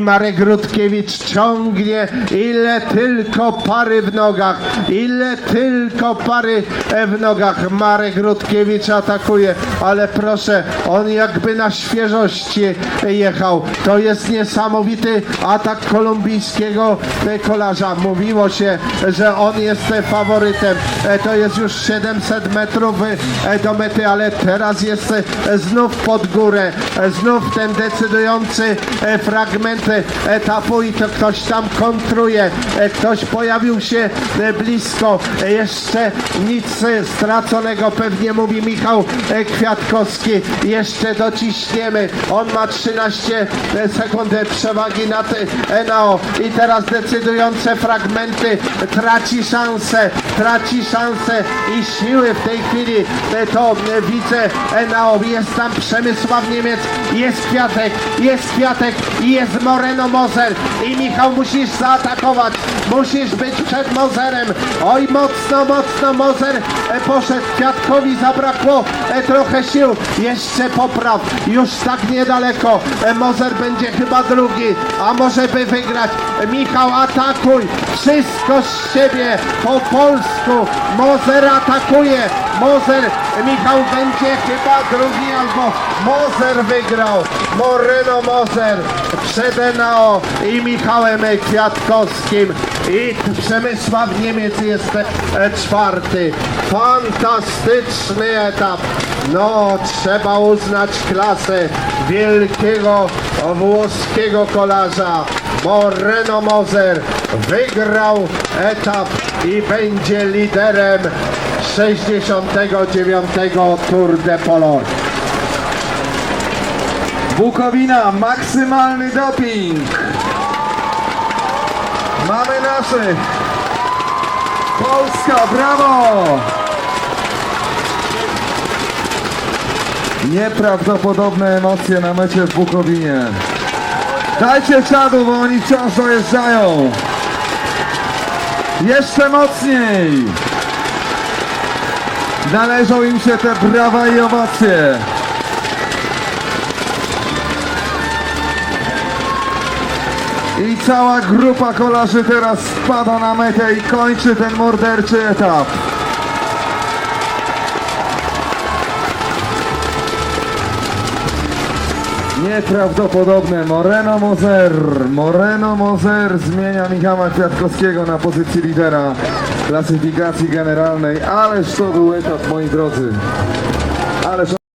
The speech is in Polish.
Marek Rutkiewicz ciągnie ile tylko pary w nogach, ile tylko pary w nogach. Marek Rutkiewicz atakuje, ale proszę, on jakby na świeżości jechał. To jest niesamowity atak kolumbijskiego kolarza. Mówiło się, że on jest faworytem. E, To jest już 700 metrów e, do mety, ale teraz jest znów pod górę, e, znów ten decydujący fragment etapu i to ktoś tam kontruje, e, ktoś pojawił się e, blisko, E, jeszcze nic straconego, pewnie mówi Michał Kwiatkowski, jeszcze dociśniemy, on ma 13 sekund przewagi nad Enao. I teraz decydujące fragmenty, traci szansę, traci szansę i siły w tej chwili, to widzę. Enao, jest tam Przemysław Niemiec, jest Kwiatek, jest Kwiatek i jest Moreno Mozer i Michał musisz zaatakować, musisz być przed Mozerem, oj mocno, mocno Mozer e, poszedł, Kwiatkowi zabrakło e, trochę sił, jeszcze popraw, już tak niedaleko, e, Mozer będzie chyba drugi, a może by wygrać, Michał atakuj, wszystko z siebie, po polsku, Mozer atakuje, Mozer, Michał będzie chyba drugi albo Mozer wygrał, Moreno Mozer przed Enao i Michałem Kwiatkowskim i Przemysław Niemiec jest e, czwarty. Fantastyczny etap. No, trzeba uznać klasę wielkiego włoskiego kolarza. Moreno Mozer wygrał etap i będzie liderem 69. Tour de Pologne. Bukowina, maksymalny doping. Mamy naszych. Polska, brawo! Nieprawdopodobne emocje na mecie w Bukowinie. Dajcie czadu, bo oni wciąż dojeżdżają. Jeszcze mocniej. Należą im się te brawa i owacje. I cała grupa kolarzy teraz spada na metę i kończy ten morderczy etap. Nieprawdopodobne. Moreno Mozer. Moreno Mozer zmienia Michała Kwiatkowskiego na pozycji lidera klasyfikacji generalnej. Ależ to był etap, moi drodzy. Ależ